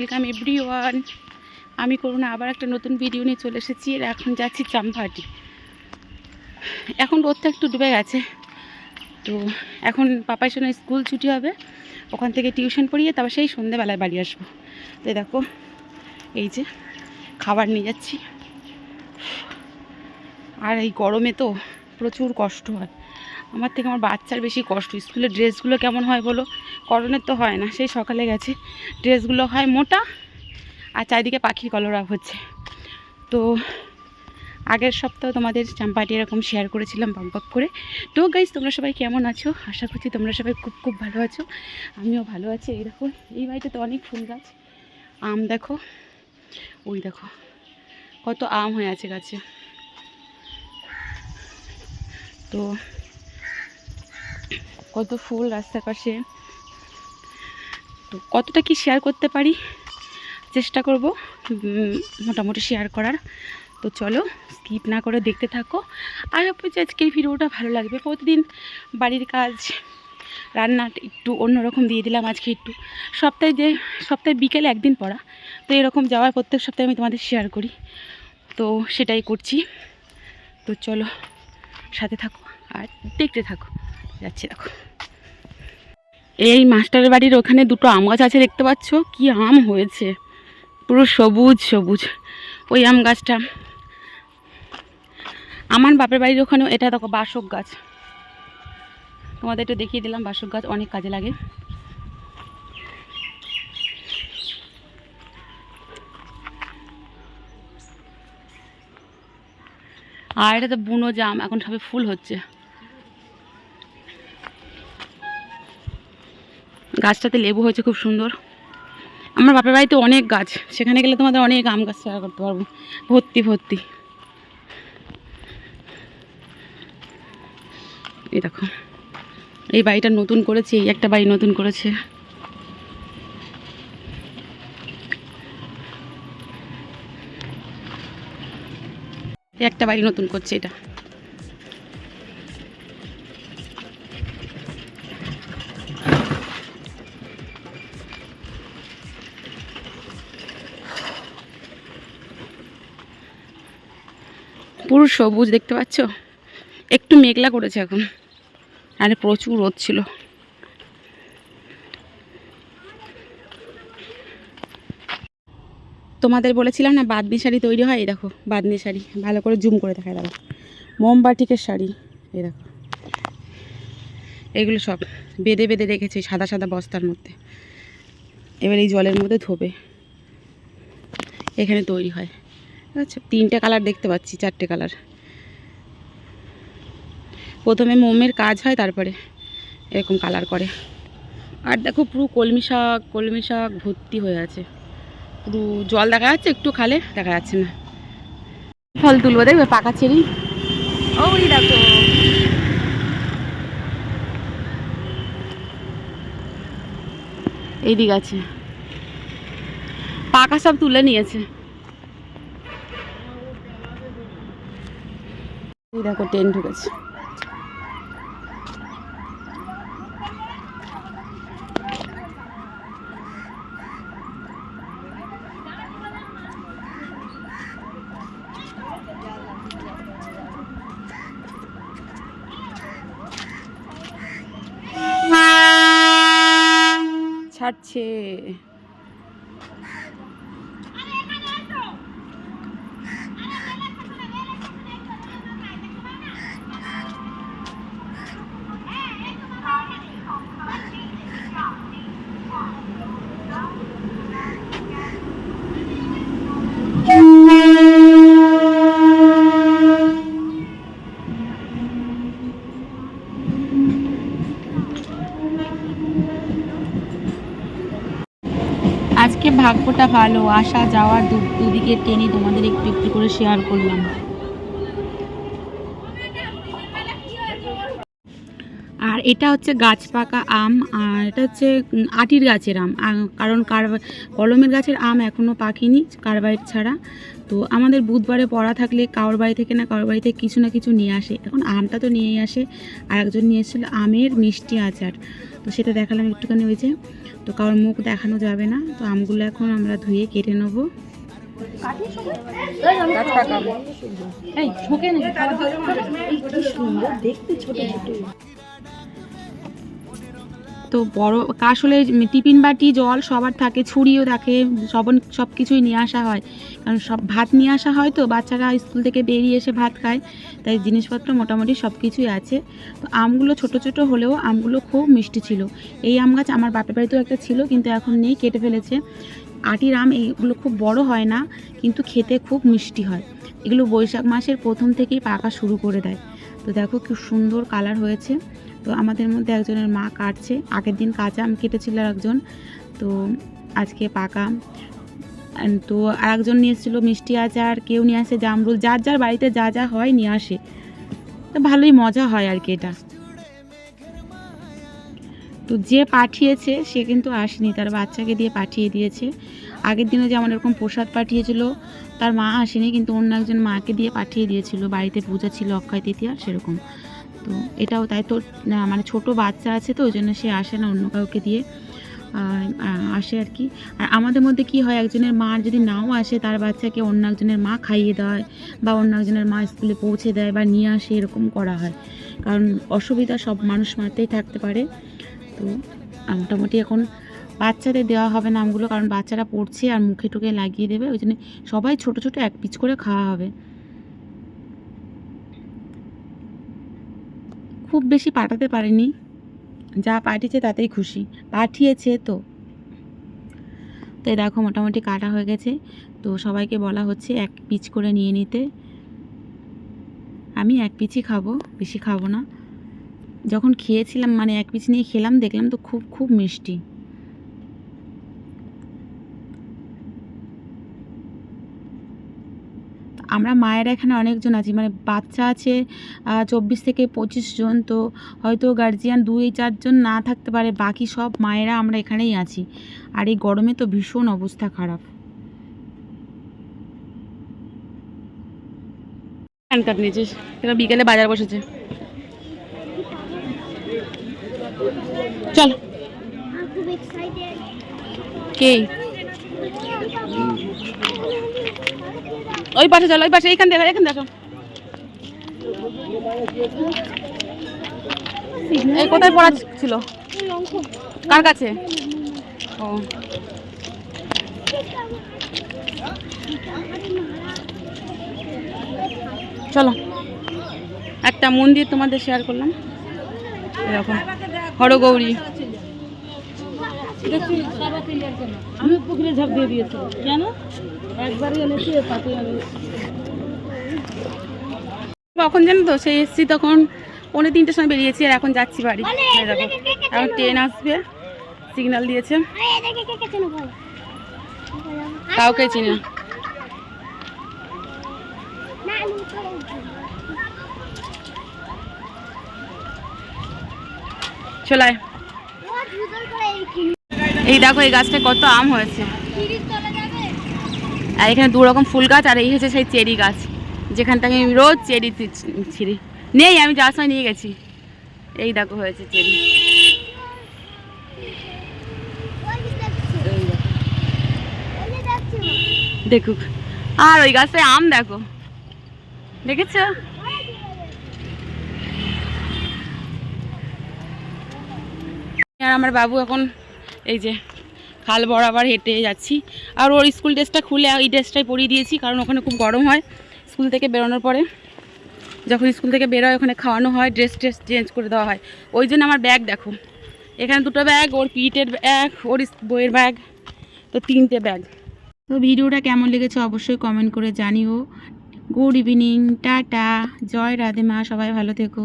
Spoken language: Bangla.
ওয়েলকাম এভরি ওয়ান আমি করুন আবার একটা নতুন ভিডিও নিয়ে চলে এসেছি। আর এখন যাচ্ছি চাম্পাহাটি। এখন রোদটা একটু ডুবে গেছে। তো এখন পাপার সঙ্গে স্কুল ছুটি হবে। ওখান থেকে টিউশন পড়িয়ে তারপর সেই সন্ধেবেলায় বাড়ি আসব। তো দেখো, এই যে খাবার নিয়ে যাচ্ছি। আর এই গরমে তো প্রচুর কষ্ট হয়। আমার থেকে আমার বাচ্চার বেশি কষ্ট। স্কুলের ড্রেসগুলো কেমন হয় বলো? করণের তো হয় না, সেই সকালে গেছে। ড্রেসগুলো হয় মোটা আর চারিদিকে পাখির কলরা হচ্ছে। তো আগের সপ্তাহ তোমাদের চাম্পাটি এরকম শেয়ার করেছিলাম বক বক করে। তো গাইজ তোমরা সবাই কেমন আছো? আশা করছি তোমরা সবাই খুব খুব ভালো আছো। আমিও ভালো আছি, এই দেখো, এই বাড়িতে তো অনেক ফুল গাছ। আম দেখো, ওই দেখো, কত আম হয়ে আছে গাছে। তো কত ফুল রাস্তার পাশে। তো কতটা কি শেয়ার করতে পারি? চেষ্টা করব মোটামুটি শেয়ার করার। তো চলো স্কিপ না করে দেখতে থাকো। আর যে আজকের ভিডিওটা ভালো লাগবে। প্রতিদিন বাড়ির কাজ, রান্না একটু অন্যরকম দিয়ে দিলাম আজকে একটু। সপ্তাহে যে, সপ্তাহে বিকেলে একদিন পড়া। তো এরকম যাওয়ার প্রত্যেক সপ্তাহে আমি তোমাদের শেয়ার করি। তো সেটাই করছি। তো চলো সাথে থাকো আর দেখতে থাকো। যাচ্ছি দেখো। এই মাস্টারের বাড়ির ওখানে দুটো আম গাছ আছে দেখতে পাচ্ছ? কি আম হয়েছে? পুরো সবুজ সবুজ। ওই আম গাছটা। আমার বাপের বাড়ির ওখানেও এটা দেখো বাসক গাছ। তোমাদের একটু দেখিয়ে দিলাম, বাসক গাছ অনেক কাজে লাগে। আর এটা তো বুনো জাম, এখন সবে ফুল হচ্ছে। গাছটাতে লেবু হয়েছে খুব সুন্দর। আমার বাপের বাড়িতে অনেক গাছ, সেখানে গেলে তোমাদের অনেক আম গাছ শেয়ার করতে পারব। ভর্তি ভর্তি। এই দেখো, এই বাড়িটা নতুন করেছে, এই একটা বাড়ি নতুন করেছে। একটা বাড়ি নতুন করছে এটা। পুরো সবুজ দেখতে পাচ্ছ? একটু মেঘলা করেছে এখন। আরে প্রচুর রোদ ছিল। তোমাদের বলেছিলাম না বাদনি শাড়ি তৈরি হয়? এই দেখো বাদনি শাড়ি। ভালো করে জুম করে দেখায় দেখো মোমবাটিকের শাড়ি, এই দেখো। এগুলো সব বেঁধে বেঁধে রেখেছে, সাদা সাদা বস্তার মধ্যে। এবার এই জলের মধ্যে ধোবে। এখানে তৈরি হয়। আচ্ছা তিনটে কালার দেখতে পাচ্ছি, চারটে কালার। প্রথমে মোমের কাজ হয়, তারপরে এরকম কালার করে। আর দেখো পুরো কলমি শাক কলমি শাক ভর্তি হয়ে আছে। পুরো জল দেখা যাচ্ছে, একটু খালে দেখা যাচ্ছে না। ফল তুলবো, দেখবে পাকা চেরি ওই দেখো। এইদিকে আছে। পাকা সব তুলে নিয়েছে। দেখো, ট্রেন ঢুকেছে। আছে ভাগ্যটা ভালো আসা যাওয়ার দুদিকে টেনে তোমাদের একটু একটু করে শেয়ার করলাম। আর এটা হচ্ছে গাছ পাকা আম আর এটা হচ্ছে আটির গাছের আম। কারণ কার কলমের গাছের আম এখনও পাকেনি কার্বাইড ছাড়া। তো আমাদের বুধবারে পড়া থাকলে কারোর বাড়ি থেকে না কারোর বাড়ি থেকে কিছু না কিছু নিয়ে আসে। এখন আমটা তো নিয়েই আসে। আর একজন নিয়ে এসেছিল আমের মিষ্টি আচার। তো সেটা দেখালাম একটুখানি ওই যে। তো কারোর মুখ দেখানো যাবে না। তো আমগুলো এখন আমরা ধুয়ে কেটে নেব। এই ঝোঁকে নেই দেখতে ছোট ছোট। তো বড় আসলে টিফিন বাটি, জল সবার থাকে, ছুরিও থাকে সব সব কিছুই নিয়ে আসা হয়। কারণ সব ভাত নিয়ে আসা হয় তো, বাচ্চারা স্কুল থেকে বেরিয়ে এসে ভাত খায়। তাই জিনিসপত্র মোটামুটি সব কিছুই আছে। তো আমগুলো ছোট ছোট হলেও আমগুলো খুব মিষ্টি ছিল। এই আম গাছ আমার বাপের বাড়িতেও একটা ছিল, কিন্তু এখন নেই, কেটে ফেলেছে। আটির আম এইগুলো খুব বড় হয় না, কিন্তু খেতে খুব মিষ্টি হয়। এগুলো বৈশাখ মাসের প্রথম থেকেই পাকা শুরু করে দেয়। তো দেখো খুব সুন্দর কালার হয়েছে। তো আমাদের মধ্যে একজনের মা কাটছে। আগের দিন কাঁচা আম কেটেছিল একজন তো আজকে পাকা। তো আর একজন নিয়ে এসেছিল মিষ্টি আচার, কেউ নিয়ে আসে জামরুল। যার যার বাড়িতে যা যা হয় নিয়ে আসে। তো ভালোই মজা হয় আর কি এটা। তো যে পাঠিয়েছে, সে কিন্তু আসেনি। তার বাচ্চাকে দিয়ে পাঠিয়ে দিয়েছে। আগের দিনে যেমন এরকম প্রসাদ পাঠিয়েছিল, তার মা আসেনি, কিন্তু অন্য একজন মাকে দিয়ে পাঠিয়ে দিয়েছিল। বাড়িতে পূজা ছিল অক্ষয় তৃতীয়া সেরকম। তো এটাও তাই তো মানে ছোট বাচ্চা আছে তো ওই জন্য সে আসে না অন্য কাউকে দিয়ে। আসে আর কি। আর আমাদের মধ্যে কি হয়, একজনের মা যদি নাও আসে, তার বাচ্চাকে অন্য একজনের মা খাইয়ে দেয় বা অন্য একজনের মা স্কুলে পৌঁছে দেয় বা নিয়ে আসে, এরকম করা হয়। কারণ অসুবিধা সব মানুষ মারতেই থাকতে পারে। তো মোটামুটি এখন বাচ্চাদের দেওয়া হবে না আমগুলো, কারণ বাচ্চারা পড়ছে আর মুখে টুকে লাগিয়ে দেবে ওই জন্য সবাই ছোটো ছোটো এক পিচ করে খাওয়া হবে। খুব বেশি পাঠাতে পারেনি। যা পাঠিয়েছে তাতেই খুশি। পাঠিয়েছে তো। তো দেখো মোটামুটি কাটা হয়ে গেছে। তো সবাইকে বলা হচ্ছে এক পিচ করে নিয়ে নিতে। আমি এক পিচই খাব, বেশি খাব না। যখন খেয়েছিলাম মানে এক পিচ নিয়ে খেলাম, দেখলাম তো খুব খুব মিষ্টি। আমরা মায়েরা এখানে অনেকজন আছি। মানে বাচ্চা আছে চব্বিশ থেকে পঁচিশ জন। তো হয়তো গার্জিয়ান দুই চারজন না থাকতে পারে বাকি সব মায়েরা আমরা এখানেই আছি। আর এই গরমে তো ভীষণ অবস্থা খারাপ। প্যান কার্ড নিয়েছিস? এরা বিকেলে বাজার বসেছে। চল। কে? ওই পাশে চলো, ওই পাশে, এইখান দেখো এখান দেখো এই কোথায় পড়া ছিল? কার কাছে? ও। চলো, একটা মন্দির তোমাদের শেয়ার করলাম। এরকম। হরগৌরী। আমি পুকুরে ঝাঁপ দিয়ে দিয়েছি। কেন? একবারই এনেছি কখন জানো তো সেই এসছি তখন পৌনে তিনটের সময় বেরিয়েছি আর এখন যাচ্ছি বাড়ি। দেখো এখন ট্রেন আসবে সিগন্যাল দিয়েছে। কাউকে চিনি চলায় এই দেখো, এই গাছটা কত আম হয়েছে। আর এখানে দু রকম ফুল গাছ, আর এই হচ্ছে সেই চেরি গাছ যেখান থেকে আমি রোজ চেরি ছিঁড়ি। নেই, আমি যাওয়ার সময় নিয়ে গেছি। এই দেখো, হয়েছে চেরি। দেখুক। আর ওই গাছটায় আম দেখো। দেখেছ? আর আমার বাবু এখন এই যে খাল বরাবর হেঁটে যাচ্ছি। আর ওর স্কুল ড্রেসটা খুলে এই ড্রেসটাই পরিয়ে দিয়েছি, কারণ ওখানে খুব গরম হয় স্কুল থেকে বেরোনোর পরে। যখন স্কুল থেকে বেরোয়, ওখানে খাওয়ানো হয়, ড্রেস ট্রেস চেঞ্জ করে দেওয়া হয়। ওই জন্য আমার ব্যাগ দেখো, এখানে দুটো ব্যাগ, ওর পিটের ব্যাগ, ওর বইয়ের ব্যাগ, তো তিনটে ব্যাগ। তো ভিডিওটা কেমন লেগেছে অবশ্যই কমেন্ট করে জানিও। গুড ইভিনিং টাটা, জয় রাধে মা, সবাই ভালো থেকো।